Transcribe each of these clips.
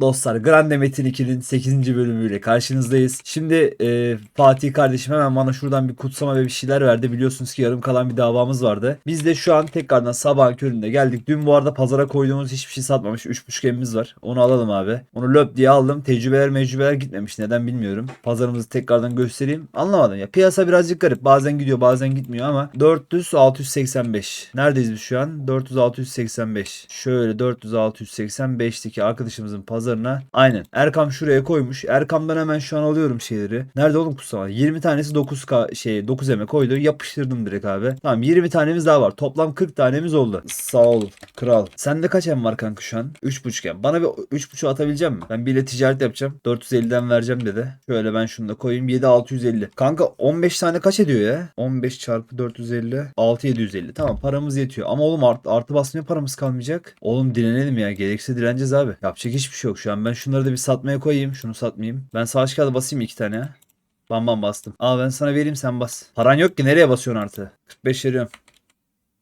Dostlar Grande Metin 2'nin 8. bölümüyle karşınızdayız. Şimdi e, Fatih kardeşim hemen bana şuradan bir kutsama ve bir şeyler verdi. Biliyorsunuz ki yarım kalan bir davamız vardı. Biz de şu an tekrardan sabahın köründe geldik. Dün bu arada pazara koyduğumuz hiçbir şey satmamış. 3.5 gemimiz var. Onu alalım abi. Onu löp diye aldım. Tecrübeler mecrübeler gitmemiş. Neden bilmiyorum. Pazarımızı tekrardan göstereyim. Anlamadım ya. Piyasa birazcık garip. Bazen gidiyor bazen gitmiyor ama 400 685. Neredeyiz biz şu an? 400 685. Şöyle 400 685'teki arkadaşımızın pazarına. Aynen. Erkam şuraya koymuş. Erkam'dan hemen şu an alıyorum şeyleri. Nerede oğlum kutsama? 20 tanesi 9K şey 9 eme koydu. Yapıştırdım direkt abi. Tamam 20 tanemiz daha var. Toplam 40 tanemiz oldu. Sağ ol kral. Sende kaç em var kanka şu an? 3.5 em. Bana bir 3.5 atabilecek misin? Ben biriyle ticaret yapacağım. 450'den vereceğim dedi. Şöyle ben şunu da koyayım. 7650. Kanka 15 tane kaç ediyor ya? 15 çarpı 450. 6750. Tamam paramız yetiyor. Ama oğlum art, artı basmaya paramız kalmayacak. Oğlum direnelim ya. Gerekirse direneceğiz abi. Yapacak hiçbir şey yok şu an. Ben şunları da bir satmaya koyayım. Şunu satmayayım. Ben savaş kağıdı basayım iki tane. Bam bam bastım. Aa ben sana vereyim sen bas. Paran yok ki nereye basıyorsun artı? 45 veriyorum.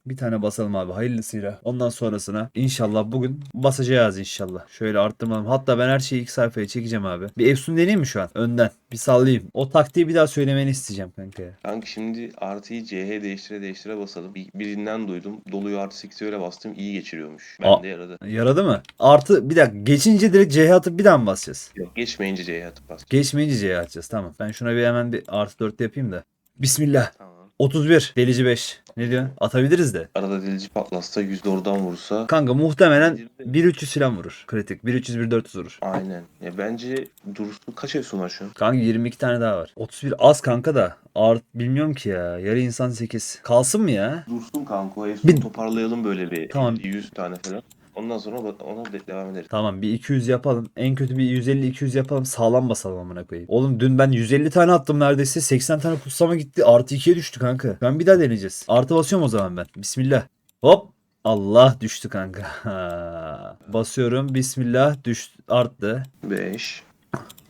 Bir tane basalım abi hayırlısıyla. Ondan sonrasına inşallah bugün basacağız inşallah. Şöyle arttırmalım. Hatta ben her şeyi ilk sayfaya çekeceğim abi. Bir Efsun deneyeyim mi şu an? Önden. Bir sallayayım. O taktiği bir daha söylemeni isteyeceğim kanka ya. Kanka şimdi artıyı CH değiştire değiştire basalım. Bir, birinden duydum. Doluyu artı 8'e öyle bastım. iyi geçiriyormuş. Aa. Bende yaradı. Yaradı mı? Artı bir dakika. Geçince direkt CH atıp bir daha mı basacağız? Yok geçmeyince CH atıp bas. Geçmeyince CH atacağız. Tamam. Ben şuna bir hemen bir artı 4 yapayım da. Bismillah. Tamam. 31. Delici 5. Ne diyorsun? Atabiliriz de. Arada delici patlatsa yüzde oradan vursa. Kanka muhtemelen 1-300 falan vurur. Kritik. 1-300-1-400 vurur. Aynen. Ya bence Dursun kaç Efsun var şu an? Kanka 22 tane daha var. 31 az kanka da. Art bilmiyorum ki ya. Yarı insan 8. Kalsın mı ya? Dursun kanka o Efsun Bir- toparlayalım böyle bir Tamam. 100 tane falan. Ondan sonra ona- ona de- devam ederiz. Tamam bir 200 yapalım. En kötü bir 150-200 yapalım. Sağlam basalım amına koyayım. Oğlum dün ben 150 tane attım neredeyse. 80 tane kutsama gitti. Artı 2'ye düştü kanka. Ben bir daha deneyeceğiz. Artı basıyorum o zaman ben. Bismillah. Hop. Allah düştü kanka. Basıyorum. Bismillah düştü. Arttı. 5.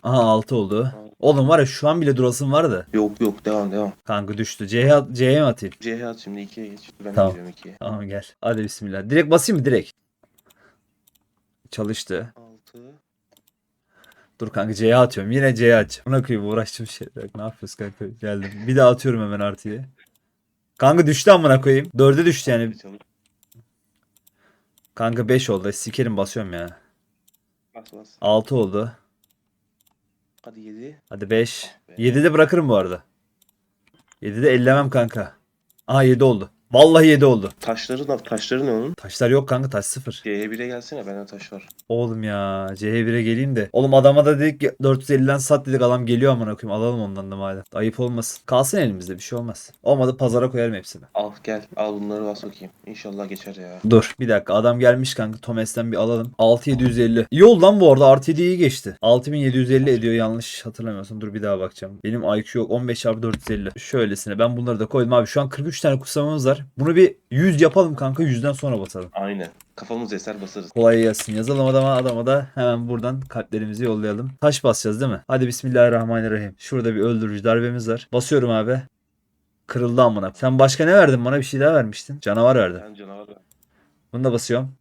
Aha 6 oldu. Oğlum var ya şu an bile durasım var da. Yok yok devam devam. Kanka düştü. C'ye at- C'ye mi atayım? CH at şimdi 2'ye geç. Ben Tamam. gidiyorum 2'ye. Tamam gel. Hadi bismillah. Direkt basayım mı direkt? Çalıştı. 6. Dur kanka C'ye atıyorum. Yine C'ye aç. Buna koyayım uğraştım şey. Ne yapıyoruz kanka? Geldim. Bir daha atıyorum hemen artıyı. Kanka düştü amına koyayım. Dörde düştü yani. Kanka 5 oldu. Sikerim basıyorum ya. Bas bas. 6 oldu. Hadi 7. Hadi 5. 7'de bırakırım bu arada. 7'de ellemem kanka. Aha 7 oldu. Vallahi 7 oldu. Taşları da taşları ne onun? Taşlar yok kanka taş sıfır. CH1'e gelsene bende taş var. Oğlum ya CH1'e geleyim de. Oğlum adama da dedik ki 450'den sat dedik adam geliyor amına koyayım. Alalım ondan da madem. Ayıp olmasın. Kalsın elimizde bir şey olmaz. Olmadı pazara koyarım hepsini. Al gel al bunları bas bakayım. İnşallah geçer ya. Dur bir dakika adam gelmiş kanka Tomes'ten bir alalım. 6750. İyi oldu lan bu arada artı 7 iyi geçti. 6750 ediyor yanlış hatırlamıyorsam. Dur bir daha bakacağım. Benim IQ yok 15 çarpı 450. Şöylesine ben bunları da koydum abi. Şu an 43 tane kutsamamız var. Bunu bir 100 yapalım kanka 100'den sonra basalım. Aynen. Kafamız eser basarız. Kolay gelsin. Yazalım adama adama da hemen buradan kalplerimizi yollayalım. Taş basacağız değil mi? Hadi bismillahirrahmanirrahim. Şurada bir öldürücü darbemiz var. Basıyorum abi. Kırıldı amına. Sen başka ne verdin bana? Bir şey daha vermiştin. Canavar verdi. Ben canavar ver. Bunu da basıyorum.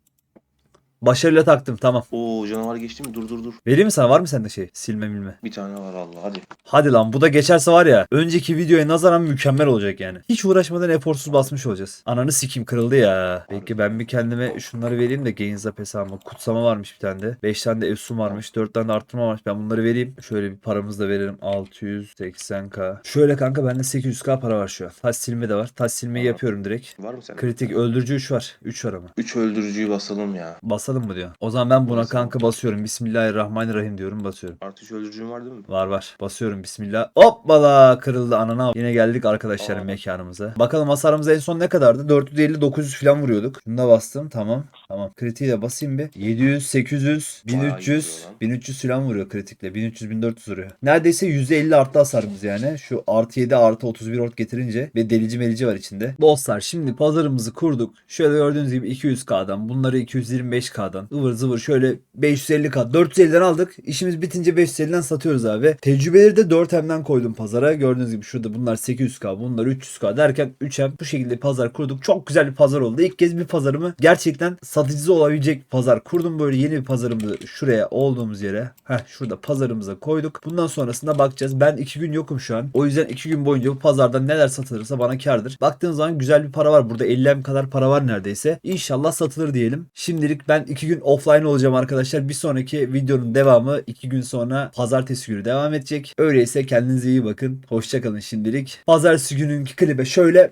Başarıyla taktım tamam. Oo canavar geçti mi? Dur dur dur. Vereyim mi sana? Var mı sende şey? Silme milme. Bir tane var Allah hadi. Hadi lan bu da geçerse var ya. Önceki videoya nazaran mükemmel olacak yani. Hiç uğraşmadan eforsuz basmış olacağız. Ananı sikim kırıldı ya. Peki ben bir kendime şunları vereyim de Gains Up hesabıma. Kutsama varmış bir tane de. 5 tane de Efsun varmış. 4 tane de arttırma varmış. Ben bunları vereyim. Şöyle bir paramızı da verelim. 680k. Şöyle kanka bende 800k para var şu an. Taş silme de var. Taş silmeyi yapıyorum direkt. Var mı sende? Kritik öldürücü 3 var. 3 var ama. 3 öldürücüyü basalım ya. Basalım mı diyor. O zaman ben buna Basalım. kanka basıyorum. Bismillahirrahmanirrahim diyorum basıyorum. Artı 3 öldürücün var değil mi? Var var. Basıyorum bismillah. Hoppala kırıldı anana. Yine geldik arkadaşların Aa. mekanımıza. Bakalım hasarımız en son ne kadardı? 450-900 falan vuruyorduk. Şunu da bastım. Tamam. Tamam. Kritiği de basayım bir. 700, 800, Bayağı 1300, gidiyor lan. 1300 falan vuruyor kritikle. 1300, 1400 vuruyor. Neredeyse %50 arttı hasarımız yani. Şu artı 7 artı 31 ort getirince ve delici melici var içinde. Dostlar şimdi pazarımızı kurduk. Şöyle gördüğünüz gibi 200k'dan bunları 225k 500k'dan ıvır zıvır şöyle 550k 450'den aldık. İşimiz bitince 550'den satıyoruz abi. Tecrübeleri de 4M'den koydum pazara. Gördüğünüz gibi şurada bunlar 800k bunlar 300k derken 3M bu şekilde pazar kurduk. Çok güzel bir pazar oldu. İlk kez bir pazarımı gerçekten satıcısı olabilecek bir pazar kurdum. Böyle yeni bir pazarımızı şuraya olduğumuz yere heh, şurada pazarımıza koyduk. Bundan sonrasında bakacağız. Ben 2 gün yokum şu an. O yüzden 2 gün boyunca bu pazardan neler satılırsa bana kardır. Baktığınız zaman güzel bir para var. Burada 50M kadar para var neredeyse. İnşallah satılır diyelim. Şimdilik ben 2 gün offline olacağım arkadaşlar. Bir sonraki videonun devamı 2 gün sonra pazartesi günü devam edecek. Öyleyse kendinize iyi bakın. Hoşçakalın şimdilik. Pazartesi gününkü klibe şöyle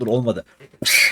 Dur olmadı.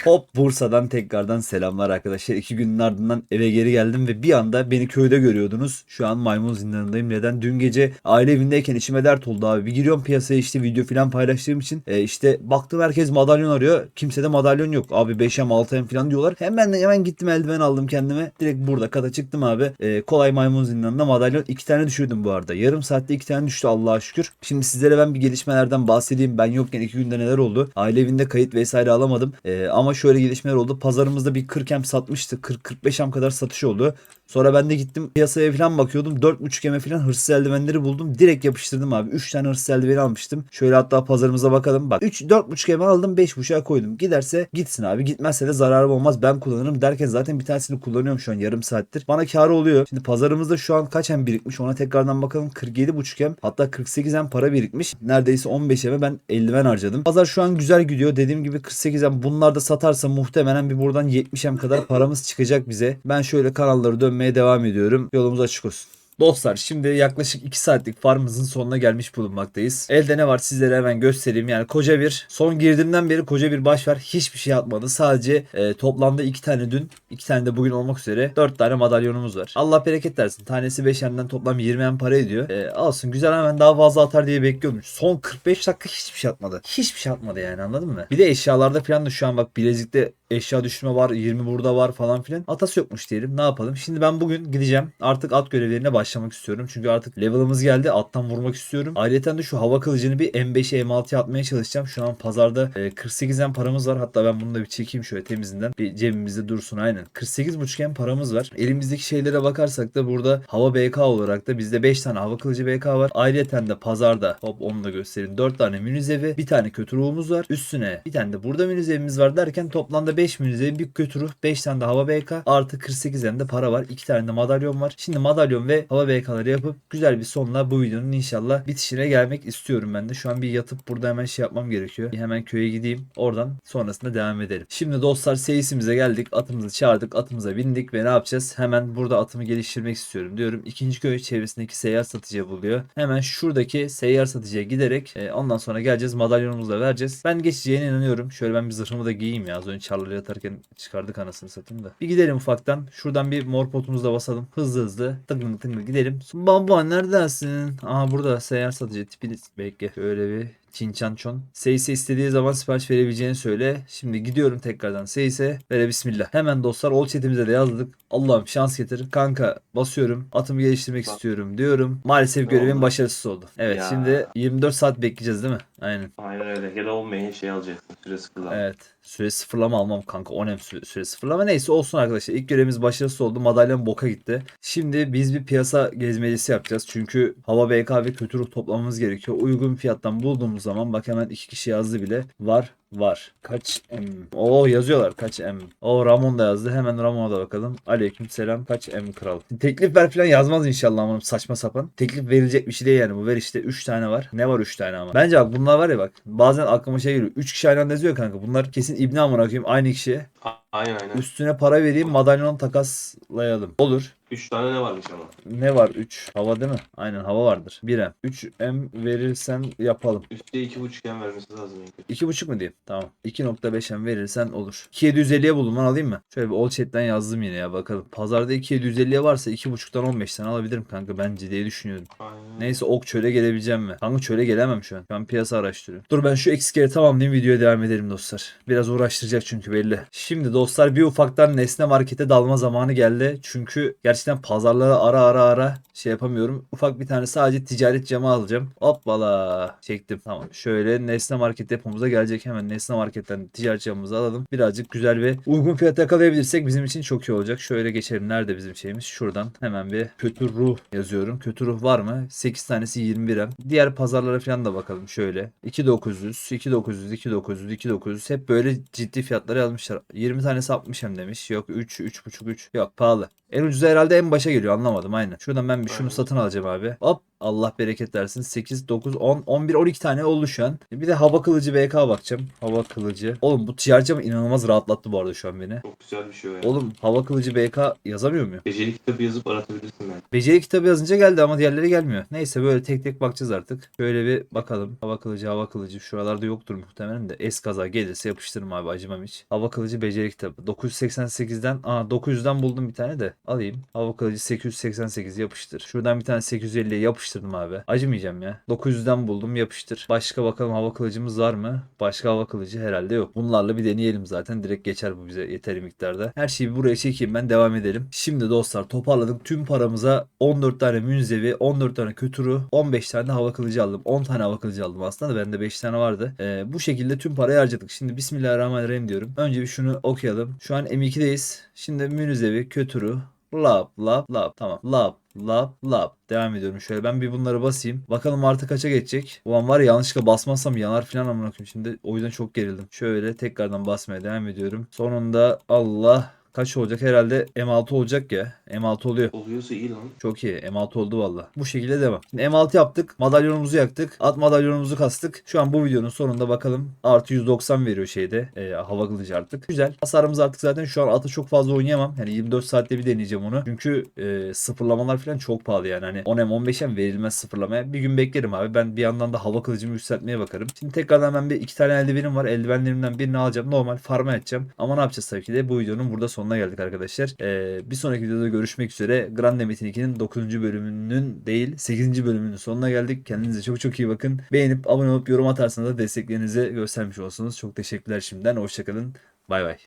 Hop Bursa'dan tekrardan selamlar arkadaşlar. İki günün ardından eve geri geldim ve bir anda beni köyde görüyordunuz. Şu an maymun zindanındayım. Neden? Dün gece aile evindeyken içime dert oldu abi. Bir giriyorum piyasaya işte video falan paylaştığım için. E, işte baktım herkes madalyon arıyor. Kimse de madalyon yok. Abi 5M 6M falan diyorlar. Hemen hemen gittim eldiven aldım kendime. Direkt burada kata çıktım abi. E, kolay maymun zindanında madalyon. iki tane düşürdüm bu arada. Yarım saatte iki tane düştü Allah'a şükür. Şimdi sizlere ben bir gelişmelerden bahsedeyim. Ben yokken iki günde neler oldu. Aile evinde kayıt vesaire alamadım. E, ama şöyle gelişmeler oldu. Pazarımızda bir 40 em satmıştı. 40-45 em kadar satış oldu. Sonra ben de gittim piyasaya falan bakıyordum. 4.5 eme falan hırsız eldivenleri buldum. Direkt yapıştırdım abi. 3 tane hırsız eldiveni almıştım. Şöyle hatta pazarımıza bakalım. Bak 3 4.5 eme aldım 5.5'a koydum. Giderse gitsin abi. Gitmezse de zararım olmaz. Ben kullanırım derken zaten bir tanesini kullanıyorum şu an yarım saattir. Bana karı oluyor. Şimdi pazarımızda şu an kaç em birikmiş ona tekrardan bakalım. 47.5 em hatta 48 em para birikmiş. Neredeyse 15 eme ben eldiven harcadım. Pazar şu an güzel gidiyor. Dediğim gibi 48 em bunlar da satarsa muhtemelen bir buradan 70 em kadar paramız çıkacak bize. Ben şöyle kanalları dönmeye devam ediyorum. Yolumuz açık olsun. Dostlar şimdi yaklaşık 2 saatlik farmımızın sonuna gelmiş bulunmaktayız. Elde ne var sizlere hemen göstereyim. Yani koca bir son girdiğimden beri koca bir baş var. Hiçbir şey atmadı. Sadece e, toplamda 2 tane dün 2 tane de bugün olmak üzere 4 tane madalyonumuz var. Allah bereket versin. Tanesi 5 yenden toplam 20 yen para ediyor. E, alsın güzel hemen daha fazla atar diye bekliyordum. Son 45 dakika hiçbir şey atmadı. Hiçbir şey atmadı yani anladın mı? Bir de eşyalarda falan da şu an bak bilezikte eşya düşürme var 20 burada var falan filan. Atası yokmuş diyelim ne yapalım. Şimdi ben bugün gideceğim artık at görevlerine başlamak istiyorum. Çünkü artık level'ımız geldi attan vurmak istiyorum. Ayrıca de şu hava kılıcını bir M5'e M6'ya atmaya çalışacağım. Şu an pazarda e, 48 M paramız var. Hatta ben bunu da bir çekeyim şöyle temizinden. Bir cebimizde dursun aynen. 48,5 M paramız var. Elimizdeki şeylere bakarsak da burada hava BK olarak da bizde 5 tane hava kılıcı BK var. Ayrıca de pazarda hop onu da göstereyim. 4 tane münzevi bir tane kötü ruhumuz var. Üstüne bir tane de burada münzevimiz var derken toplamda 5 münzevi bir kötü ruh 5 tane de hava BK artı 48 M de para var. 2 tane de madalyon var. Şimdi madalyon ve hava BK'ları yapıp güzel bir sonla bu videonun inşallah bitişine gelmek istiyorum ben de. Şu an bir yatıp burada hemen şey yapmam gerekiyor. Bir hemen köye gideyim. Oradan sonrasında devam edelim. Şimdi dostlar seyisimize geldik. Atımızı çağırdık. Atımıza bindik ve ne yapacağız? Hemen burada atımı geliştirmek istiyorum diyorum. İkinci köy çevresindeki seyyar satıcıya buluyor. Hemen şuradaki seyyar satıcıya giderek e, ondan sonra geleceğiz. Madalyonumuzu da vereceğiz. Ben geçeceğine inanıyorum. Şöyle ben bir zırhımı da giyeyim ya. Az önce çarları yatarken çıkardık anasını satayım da. Bir gidelim ufaktan. Şuradan bir mor potumuzu da basalım. Hızlı hızlı. Tıngıl tıngıl gidelim. Baba neredesin? Aha burada seyyar satıcı tipini bekle. Öyle bir Çinçan Çon. Seyse istediği zaman sipariş verebileceğini söyle. Şimdi gidiyorum tekrardan Seyse. Vere bismillah. Hemen dostlar ol chatimize de yazdık. Allah'ım şans getir. Kanka basıyorum. Atımı geliştirmek Bak. istiyorum diyorum. Maalesef Ne görevim oldu? başarısız oldu. Evet Ya. şimdi 24 saat bekleyeceğiz değil mi? Aynen. Aynen öyle. Hele olmayan şey alacaksın. Süresi kullan. Evet. Süre sıfırlama almam kanka. O ne süre, süre sıfırlama. Neyse olsun arkadaşlar. İlk görevimiz başarısız oldu. Madalyon boka gitti. Şimdi biz bir piyasa gezmecisi yapacağız. Çünkü hava BK ve kötü ruh toplamamız gerekiyor. Uygun fiyattan bulduğumuz zaman bak hemen iki kişi yazdı bile. Var var. Kaç M? Oo yazıyorlar kaç M. O Ramon da yazdı. Hemen Ramon'a da bakalım. Aleyküm selam. Kaç M kral. Teklif ver falan yazmaz inşallah ama saçma sapan. Teklif verilecek bir şey değil yani. Bu ver işte 3 tane var. Ne var 3 tane ama. Bence bak bunlar var ya bak. Bazen aklıma şey geliyor. 3 kişi aynı anda yazıyor kanka. Bunlar kesin İbni amına koyayım aynı kişiye. Aynen aynen. Üstüne para vereyim madalyon takaslayalım. Olur. 3 tane ne varmış ama. Ne var 3? Hava değil mi? Aynen hava vardır. 1M. 3M verirsen yapalım. Üstte 2.5 gen vermesi lazım. en kötü. 2.5 mu diyeyim? Tamam. 2.5M verirsen olur. 2750'ye buldum lan alayım mı? Şöyle bir all chat'ten yazdım yine ya bakalım. Pazarda 2750'ye varsa 2.5'tan 15'ten alabilirim kanka bence diye düşünüyorum. Aynen. Neyse ok çöle gelebileceğim mi? Kanka çöle gelemem şu an. Ben piyasa araştırıyorum. Dur ben şu eksikleri tamamlayayım videoya devam edelim dostlar. Biraz uğraştıracak çünkü belli. Şimdi dostlar bir ufaktan Nesne Market'e dalma zamanı geldi. Çünkü gerçekten pazarlara ara ara ara şey yapamıyorum. Ufak bir tane sadece ticaret camı alacağım. Hoppala çektim. Tamam. Şöyle Nesne Market depomuza gelecek. Hemen Nesne Market'ten ticaret camımızı alalım. Birazcık güzel ve uygun fiyata yakalayabilirsek bizim için çok iyi olacak. Şöyle geçelim. Nerede bizim şeyimiz? Şuradan hemen bir kötü ruh yazıyorum. Kötü ruh var mı? 8 tanesi 21'em. Diğer pazarlara falan da bakalım şöyle. 2900, 2900, 2900, 2900 hep böyle ciddi fiyatları yazmışlar. 20 tanesi 60 hem demiş. Yok 3, 3.5, 3. Yok pahalı. En ucuzu herhalde en başa geliyor anlamadım aynen. Şuradan ben bir şunu satın alacağım abi. Hop Allah bereket versin. 8, 9, 10, 11, 12 tane oldu şu an. Bir de hava kılıcı BK bakacağım. Hava kılıcı. Oğlum bu ticaret camı inanılmaz rahatlattı bu arada şu an beni. Çok güzel bir şey o ya. Oğlum hava kılıcı BK yazamıyor muyum? Beceri kitabı yazıp aratabilirsin ben. Beceri kitabı yazınca geldi ama diğerleri gelmiyor. Neyse böyle tek tek bakacağız artık. Şöyle bir bakalım. Hava kılıcı, hava kılıcı. Şuralarda yoktur muhtemelen de. Es kaza gelirse yapıştırırım abi acımam hiç. Hava kılıcı beceri kitabı. 988'den, aa 900'den buldum bir tane de. Alayım. Hava kılıcı 888 yapıştır. Şuradan bir tane 850'ye yapıştırdım abi. Acımayacağım ya. 900'den buldum yapıştır. Başka bakalım hava kılıcımız var mı? Başka hava kılıcı herhalde yok. Bunlarla bir deneyelim zaten. Direkt geçer bu bize yeteri miktarda. Her şeyi buraya çekeyim ben devam edelim. Şimdi dostlar toparladık. Tüm paramıza 14 tane münzevi, 14 tane kötürü, 15 tane hava kılıcı aldım. 10 tane hava kılıcı aldım aslında da bende 5 tane vardı. Ee, bu şekilde tüm parayı harcadık. Şimdi Bismillahirrahmanirrahim diyorum. Önce bir şunu okuyalım. Şu an M2'deyiz. Şimdi münzevi, kötürü, lap lap lap tamam lap lap lap. Devam ediyorum. Şöyle ben bir bunları basayım. Bakalım artı kaça geçecek? Ulan var ya yanlışlıkla basmazsam yanar falan amına koyayım. Şimdi o yüzden çok gerildim. Şöyle tekrardan basmaya devam ediyorum. Sonunda Allah kaç olacak? Herhalde M6 olacak ya M6 oluyor Oluyorsa iyi lan. çok iyi. M6 oldu valla. Bu şekilde devam. Şimdi M6 yaptık. Madalyonumuzu yaktık. At madalyonumuzu kastık. Şu an bu videonun sonunda bakalım. Artı 190 veriyor şeyde. E, hava kılıcı artık. Güzel. Hasarımız artık zaten şu an atı çok fazla oynayamam. Yani 24 saatte bir deneyeceğim onu. Çünkü e, sıfırlamalar falan çok pahalı yani. Hani 10M 15M verilmez sıfırlamaya. Bir gün beklerim abi. Ben bir yandan da hava kılıcımı yükseltmeye bakarım. Şimdi tekrardan ben bir iki tane eldivenim var. Eldivenlerimden birini alacağım. Normal farma edeceğim. Ama ne yapacağız tabii ki de bu videonun burada sonuna geldik arkadaşlar. E, bir sonraki videoda görüşmek üzere. Grande Metin 2'nin 9. bölümünün değil 8. bölümünün sonuna geldik. Kendinize çok çok iyi bakın. Beğenip abone olup yorum atarsanız da desteklerinizi göstermiş olsunuz. Çok teşekkürler şimdiden. Hoşçakalın. Bay bay.